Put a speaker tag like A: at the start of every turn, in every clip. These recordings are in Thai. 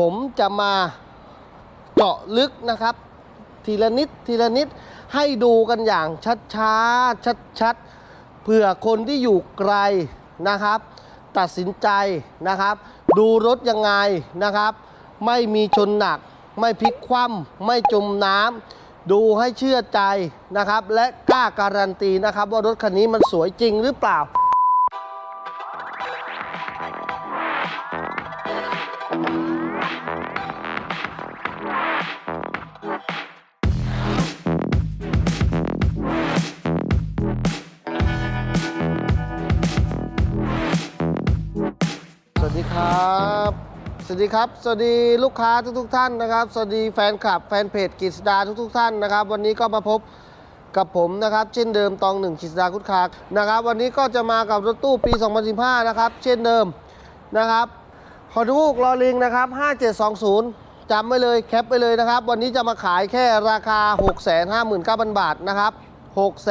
A: ผมจะมาเจาะลึกนะครับ ทีละนิดทีละนิดให้ดูกันอย่างชัดช้าชัดชัดเผื่อคนที่อยู่ไกลนะครับ ตัดสินใจนะครับ ดูรถยังไงนะครับ ไม่มีชนหนัก ไม่พลิกคว่ำไม่จมน้ำดูให้เชื่อใจนะครับ และกล้าการันตีนะครับ ว่ารถคันนี้มันสวยจริงหรือเปล่า วัสดีครับ สวัสดีลูกค้าทุกๆท่านนะครับ สวัสดีแฟนคลับแฟนเพจกฤษดาทุกๆท่านนะครับ วันนี้ก็มาพบกับผมนะครับ เช่นเดิมตองหนึ่งกฤษดาคุดคานะครับ วันนี้ก็จะมากับรถตู้ปี 2015 นะครับ เช่นเดิมนะครับฮอนูกลอลิงนะครับ 5720จำไว้เลยแคปไปเลยนะครับ วันนี้จะมาขายแค่ราคา 659,000 บาทนะครับ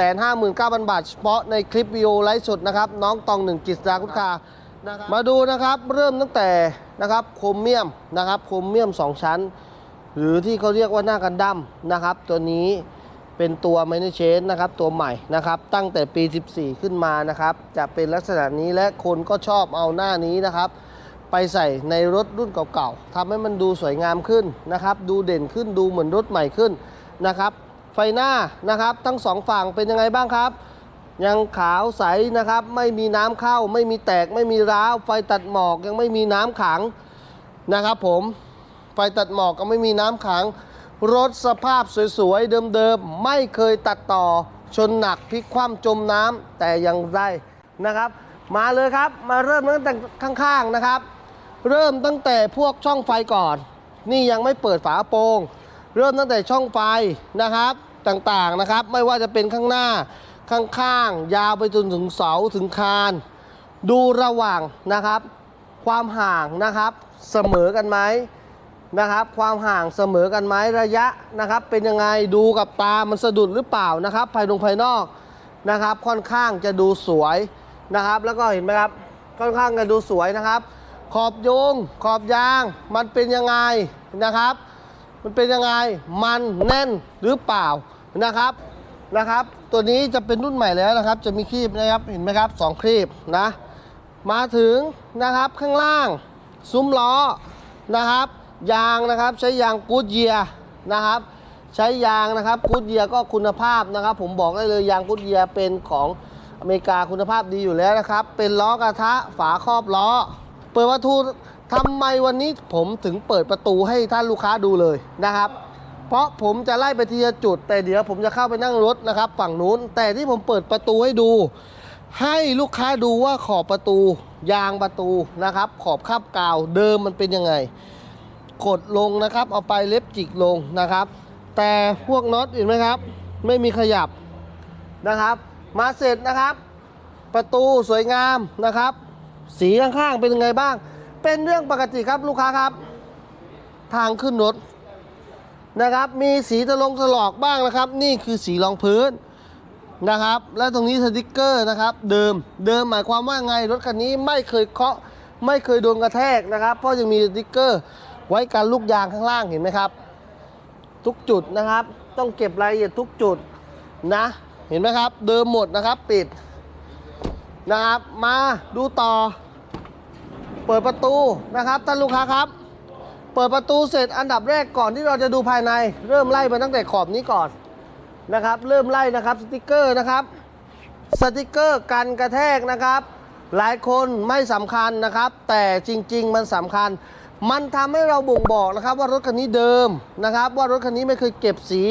A: 659,000 บาท เฉพาะในคลิปวิดีโอไลฟ์สดนะครับ น้องตองหนึ่งกฤษดาคุดคา นะครับมาดูนะครับเริ่มตั้งแต่นะครับโครเมียมนะครับโครเมียม 2 ชั้น หรือที่เขาเรียกว่าหน้ากันดั้มนะครับ ตัวนี้เป็นตัวไมเนเชนนะครับตัวใหม่นะครับ ตั้งแต่ปี 14 ขึ้นมานะครับ จะเป็นลักษณะนี้และคนก็ชอบเอาหน้านี้นะครับ ไปใส่ในรถรุ่นเก่าๆทำให้มันดูสวยงามขึ้นนะครับ ดูเด่นขึ้นดูเหมือนรถใหม่ขึ้นนะครับ ไฟหน้านะครับ ทั้งสองฝั่งเป็นยังไงบ้างครับ ยังขาวใสนะครับ ไม่มีน้ำเข้า ไม่มีแตก ไม่มีร้าว ไฟตัดหมอกยังไม่มีน้ำขังนะครับผมไฟตัดหมอกก็ไม่มีน้ำขัง รถสภาพสวยๆ เดิมๆ ไม่เคยตัดต่อ ชนหนักพลิกคว่ำจมน้ำแต่ยังได้นะครับ มาเลยครับมาเริ่มตั้งแต่ข้างๆนะครับ เริ่มตั้งแต่พวกช่องไฟก่อน นี่ยังไม่เปิดฝาโปร่งเริ่มตั้งแต่ช่องไฟนะครับต่างๆนะครับ ไม่ว่าจะเป็นข้างหน้า ข้างๆ ยาวไปจนถึงเสาถึงคาน ดูระหว่างนะครับ ความห่างนะครับเสมอกันไหมนะครับ ความห่างเสมอกันไหมระยะนะครับ เป็นยังไงดูกับตามันสะดุดหรือเปล่านะครับ ภายนงภายนอกนะครับ ค่อนข้างจะดูสวยนะครับ แล้วก็เห็นไหมครับค่อนข้างจะดูสวยนะครับ ขอบยงขอบยาง มันเป็นยังไงนะครับ มันเป็นยังไงมันแน่นหรือเปล่านะครับนะครับ ตัวนี้จะเป็นรุ่นใหม่แล้วนะครับ จะมีครีบนะครับเห็นไหมครับสองครีบนะ มาถึงนะครับข้างล่าง ซุ้มล้อนะครับ ยางนะครับใช้ยางกูดเยียนะครับ ใช้ยางนะครับกูดเยียก็คุณภาพนะครับ ผมบอกได้เลยยางกูดเยียเป็นของอเมริกาคุณภาพดีอยู่แล้วนะครับ เป็นล้อกระทะฝาครอบล้อ เปิดประตูทำไมวันนี้ผมถึงเปิดประตูให้ท่านลูกค้าดูเลยนะครับ เพราะผมจะไล่ไปทีละจุด แต่เดี๋ยวผมจะเข้าไปนั่งรถนะครับ ฝั่งนู้น แต่ที่ผมเปิดประตูให้ดู ให้ลูกค้าดูว่าขอบประตู ยางประตูนะครับ ขอบคาบกาวเดิมมันเป็นยังไง กดลงนะครับ เอาไปเล็บจิกลงนะครับ แต่พวกน็อตเห็นไหมครับ ไม่มีขยับนะครับ มาเสร็จนะครับ ประตูสวยงามนะครับ สีข้างๆเป็นยังไงบ้าง เป็นเรื่องปกติครับลูกค้าครับ ทางขึ้นรถ นะครับ มีสีตะลงถลอกบ้างนะครับ นี่คือสีรองพื้นนะครับ และตรงนี้สติกเกอร์นะครับ เดิมเดิมหมายความว่าไงรถคันนี้ไม่เคยเคาะไม่เคยโดนกระแทกนะครับ เพราะยังมีสติกเกอร์ไว้กันลูกยางข้างล่างเห็นไหมครับ ทุกจุดนะครับ ต้องเก็บรายละเอียดทุกจุดนะ เห็นไหมครับ เดิมหมดนะครับปิดนะครับ มาดูต่อ เปิดประตูนะครับท่านลูกค้าครับ เปิดประตูเสร็จอันดับแรกก่อนที่เราจะดูภายใน เริ่มไล่มาตั้งแต่ขอบนี้ก่อนนะครับ เริ่มไล่นะครับสติกเกอร์นะครับสติกเกอร์กันกระแทกนะครับ หลายคนไม่สำคัญนะครับ แต่จริง ๆ มันสำคัญ มันทำให้เราบ่งบอกนะครับ ว่ารถคันนี้เดิมนะครับ ว่ารถคันนี้ไม่เคยเก็บสี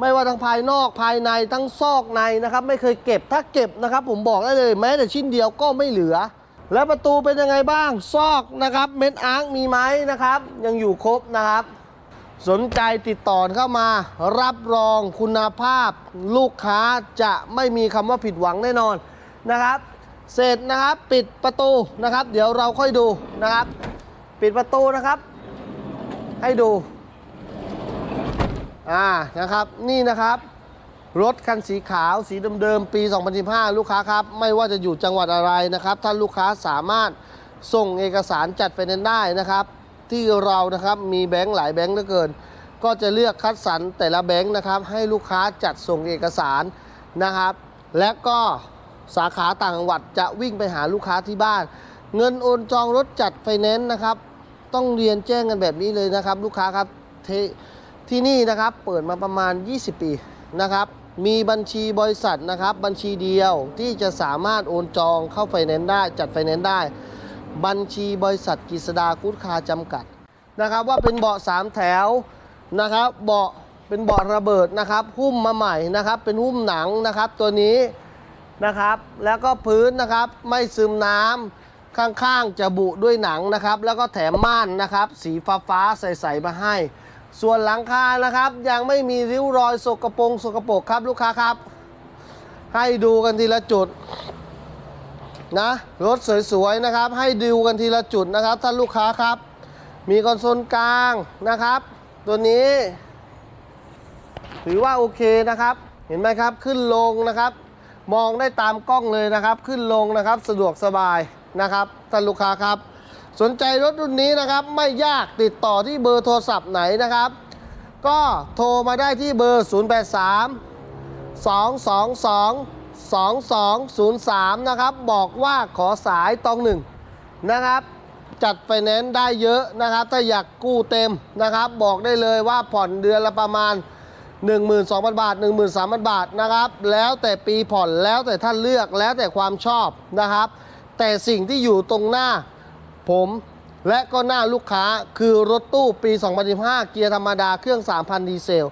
A: ไม่ว่าทั้งภายนอกภายในทั้งซอกในนะครับ ไม่เคยเก็บถ้าเก็บนะครับ ผมบอกได้เลย แม้แต่ชิ้นเดียวก็ไม่เหลือ แล้วประตูเป็นยังไงบ้าง ซอกนะครับ เม็ดอาร์คมีไหมนะครับ ยังอยู่ครบนะครับ สนใจติดต่อเข้ามา รับรองคุณภาพ ลูกค้าจะไม่มีคำว่าผิดหวังแน่นอนนะครับ เสร็จนะครับปิดประตูนะครับ เดี๋ยวเราค่อยดูนะครับ ปิดประตูนะครับ ให้ดูอ่านะครับนี่นะครับ รถคันสีขาวสีเดิมๆปี 2015 ลูกค้าครับ ไม่ว่าจะอยู่จังหวัดอะไรนะครับ ท่านลูกค้าสามารถส่งเอกสารจัดไฟแนนซ์ได้นะครับ ที่เรานะครับมีแบงค์หลายแบงค์เหลือเกิน ก็จะเลือกคัดสรรแต่ละแบงค์นะครับ ให้ลูกค้าจัดส่งเอกสารนะครับ และก็สาขาต่างจังหวัดจะวิ่งไปหาลูกค้าที่บ้าน เงินโอนจองรถจัดไฟแนนซ์นะครับ ต้องเรียนแจ้งกันแบบนี้เลยนะครับ ลูกค้าครับทที่นี่นะครับเปิดมาประมาณ 20 ปีนะครับ มีบัญชีบริษัทนะครับ บัญชีเดียวที่จะสามารถโอนจองเข้าไฟแนนซ์ได้ จัดไฟแนนซ์ได้ บัญชีบริษัทกฤษดากุดคาจำกัดนะครับ ว่าเป็นเบาะสามแถวนะครับ เบาะเป็นเบาะระเบิดนะครับหุ้มมาใหม่นะครับ เป็นหุ้มหนังนะครับ ตัวนี้นะครับ แล้วก็พื้นนะครับไม่ซึมน้ำข้างๆจะบุด้วยหนังนะครับ แล้วก็แถมม่านนะครับ สีฟ้าฟ้าๆใสๆมาให้ ส่วนหลังคานะครับ ยังไม่มีริ้วรอยสกปรกสกปรกครับลูกค้าครับ ให้ดูกันทีละจุดนะรถสวยๆนะครับ ให้ดูกันทีละจุดนะครับท่านลูกค้าครับ มีคอนโซลกลางนะครับ ตัวนี้ ถือว่าโอเคนะครับ เห็นไหมครับขึ้นลงนะครับ มองได้ตามกล้องเลยนะครับ ขึ้นลงนะครับสะดวกสบายนะครับท่านลูกค้าครับ สนใจรถรุ่นนี้นะครับไม่ยากติดต่อที่เบอร์โทรศัพท์ไหนนะครับ ก็โทรมาได้ที่เบอร์ 083 222 2203 นะครับ บอกว่าขอสายตองหนึ่งนะครับ จัดไฟแนนซ์ได้เยอะนะครับ ถ้าอยากกู้เต็มนะครับ บอกได้เลยว่าผ่อนเดือนละประมาณ 12,000 บาท 13,000 บาทนะครับ แล้วแต่ปีผ่อนแล้วแต่ท่านเลือกแล้วแต่ความชอบนะครับ แต่สิ่งที่อยู่ตรงหน้า ผม และก็หน้าลูกค้าคือรถตู้ปี 2015 เกียร์ธรรมดาเครื่อง 3,000 ดีเซล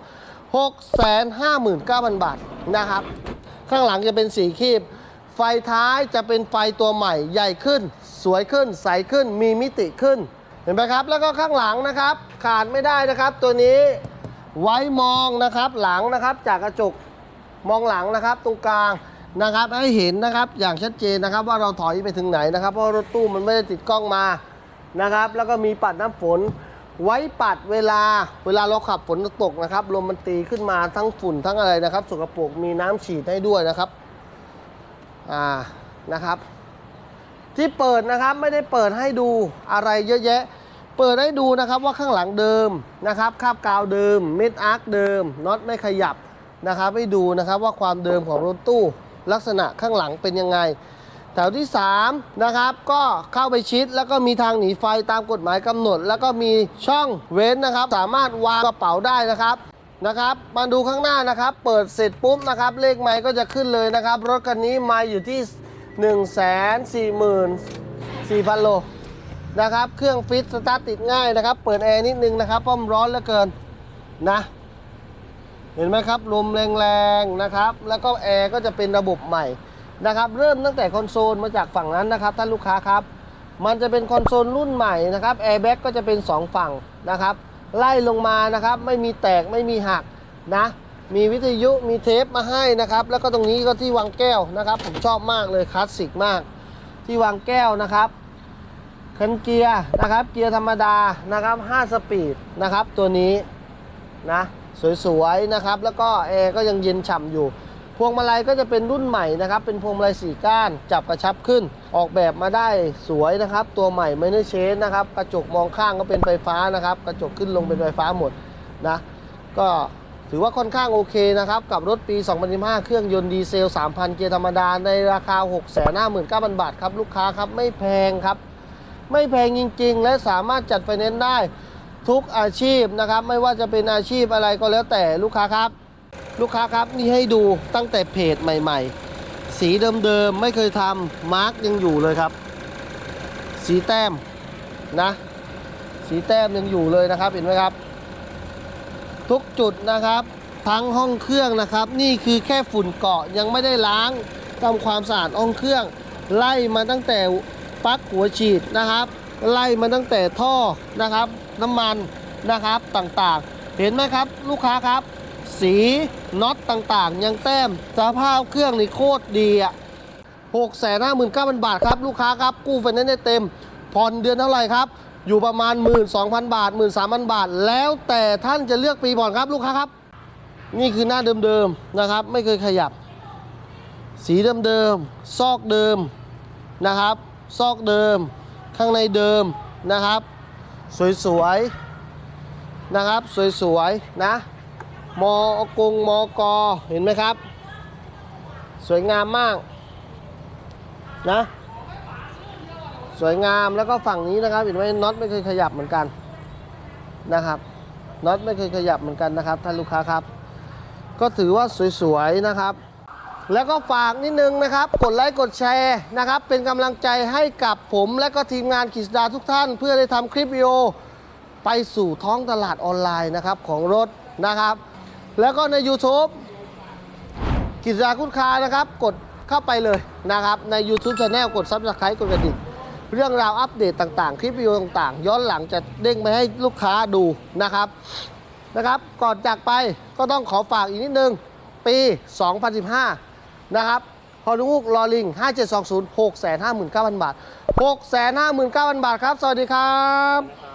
A: 659,000 บาทนะครับ ข้างหลังจะเป็นสีคีบ ไฟท้ายจะเป็นไฟตัวใหม่ใหญ่ขึ้น สวยขึ้น ใสขึ้น มีมิติขึ้น เห็นไหมครับ แล้วก็ข้างหลังนะครับ ขาดไม่ได้นะครับ ตัวนี้ไว้มองนะครับหลังนะครับจากกระจกมองหลังนะครับตรงกลาง นะครับ ให้เห็นนะครับอย่างชัดเจนนะครับ ว่าเราถอยไปถึงไหนนะครับ เพราะรถตู้มันไม่ได้ติดกล้องมานะครับ แล้วก็มีปัดน้ำฝน ไว้ปัดเวลาเวลาเราขับฝนตกนะครับลมมันตีขึ้นมาทั้งฝุ่นทั้งอะไรนะครับสกปรกมีน้ำฉีดให้ด้วยนะครับอ่านะครับ ที่เปิดนะครับไม่ได้เปิดให้ดูอะไรเยอะแยะเปิดให้ดูนะครับว่าข้างหลังเดิมนะครับคาบกาวเดิมเม็ดอาร์คเดิมน็อตไม่ขยับนะครับให้ดูนะครับว่าความเดิมของรถตู้ ลักษณะข้างหลังเป็นยังไง แถวที่ 3 นะครับ ก็เข้าไปชิด แล้วก็มีทางหนีไฟตามกฎหมายกำหนด แล้วก็มีช่องเว้นนะครับ สามารถวางกระเป๋าได้นะครับนะครับมาดูข้างหน้านะครับ เปิดเสร็จปุ๊บนะครับ เลขไม้ก็จะขึ้นเลยนะครับ รถคันนี้ไม้อยู่ที่ 1 4 4 0 0 0 โลนะครับ เครื่องฟิตสตาร์ทติดง่ายนะครับ เปิดแอร์นิดนึงนะครับเพราะมันร้อนเหลือเกินนะ เห็นไหมครับลมแรงๆนะครับ แล้วก็แอร์ก็จะเป็นระบบใหม่นะครับ เริ่มตั้งแต่คอนโซลมาจากฝั่งนั้นนะครับท่านลูกค้าครับ มันจะเป็นคอนโซลรุ่นใหม่นะครับแอร์แบ็กก็จะเป็น 2 ฝั่งนะครับ ไล่ลงมานะครับ ไม่มีแตกไม่มีหักนะ มีวิทยุมีเทปมาให้นะครับ แล้วก็ตรงนี้ก็ที่วางแก้วนะครับ ผมชอบมากเลยคลาสสิกมาก ที่วางแก้วนะครับคันเกียร์นะครับ เกียร์ธรรมดานะครับ5สปีดนะครับ ตัวนี้นะ สวยๆนะครับ แล้วก็แอร์ก็ยังเย็นฉ่ำอยู่ พวงมาลัยก็จะเป็นรุ่นใหม่นะครับ เป็นพวงมาลัยสี่ก้าน จับกระชับขึ้น ออกแบบมาได้สวยนะครับ ตัวใหม่ไม่เนเชนนะครับ กระจกมองข้างก็เป็นไฟฟ้านะครับ กระจกขึ้นลงเป็นไฟฟ้าหมดนะ ก็ถือว่าค่อนข้างโอเคนะครับ กับรถปี 2015 เครื่องยนต์ดีเซล 3,000 เกียร์ธรรมดา ในราคา 659,000 บาทครับ ลูกค้าครับ ไม่แพงครับ ไม่แพงจริง ๆ และสามารถจัดไฟแนนซ์ได้ ทุกอาชีพนะครับ ไม่ว่าจะเป็นอาชีพอะไรก็แล้วแต่ลูกค้าครับ ลูกค้าครับนี่ให้ดูตั้งแต่เพจใหม่ ๆ สีเดิมๆไม่เคยทำมาร์กยังอยู่เลยครับ สีแต้มนะ สีแต้มยังอยู่เลยนะครับเห็นไหมครับ ทุกจุดนะครับทั้งห้องเครื่องนะครับ นี่คือแค่ฝุ่นเกาะยังไม่ได้ล้างทำความสะอาดห้องเครื่อง ไล่มาตั้งแต่ปลั๊กหัวฉีดนะครับ ไล่มาตั้งแต่ท่อนะครับ น้ำมันนะครับต่างๆ เห็นไหมครับ ลูกค้าครับ สีน็อตต่างๆ ยังแต้มสภาพเครื่องนี่โคตรดีอะ6 5 9 0 0 0บาทครับ ลูกค้าครับ กู้ไฟแนนซ์ได้เต็มผ่อนเดือนเท่าไหร่ครับ อยู่ประมาณ 12,000 บาท 13,000 บาท แล้วแต่ท่านจะเลือกปีผ่อนครับลูกค้าครับ นี่คือหน้าเดิมๆนะครับ ไม่เคยขยับ สีเดิมๆซอกเดิมนะครับ ซอกเดิม ข้างในเดิมนะครับ สวยๆนะครับ สวยๆนะมอกงมอกอเห็นไหมครับ สวยงามมากนะสวยงามแล้วก็ฝั่งนี้นะครับเห็นไหมน็อตไม่เคยขยับเหมือนกันนะครับน็อตไม่เคยขยับเหมือนกันนะครับท่านลูกค้าครับ ก็ถือว่าสวยๆนะครับ แล้วก็ฝากนิดนึงนะครับ กดไลค์กดแชร์นะครับ เป็นกำลังใจให้กับผมและก็ทีมงานกิษดาทุกท่าน เพื่อได้ทำคลิปวิดีโอไปสู่ท้องตลาดออนไลน์นะครับของรถนะครับ แล้วก็ใน YouTube กิจการคุณค้านะครับ กดเข้าไปเลยนะครับ ใน YouTube Channel กด Subscribe กดกระดิ่งเรื่องราวอัปเดตต่างๆ คลิปวิดีโอต่างๆ ย้อนหลังจะเด้งไปให้ลูกค้าดูนะครับนะครับ ก่อนจากไปก็ต้องขอฝากอีกนิดนึง ปี 2015 นะครับฮอนุกลอลิง 5720 659,000 บาท 659,000 บาทครับ สวัสดีครับ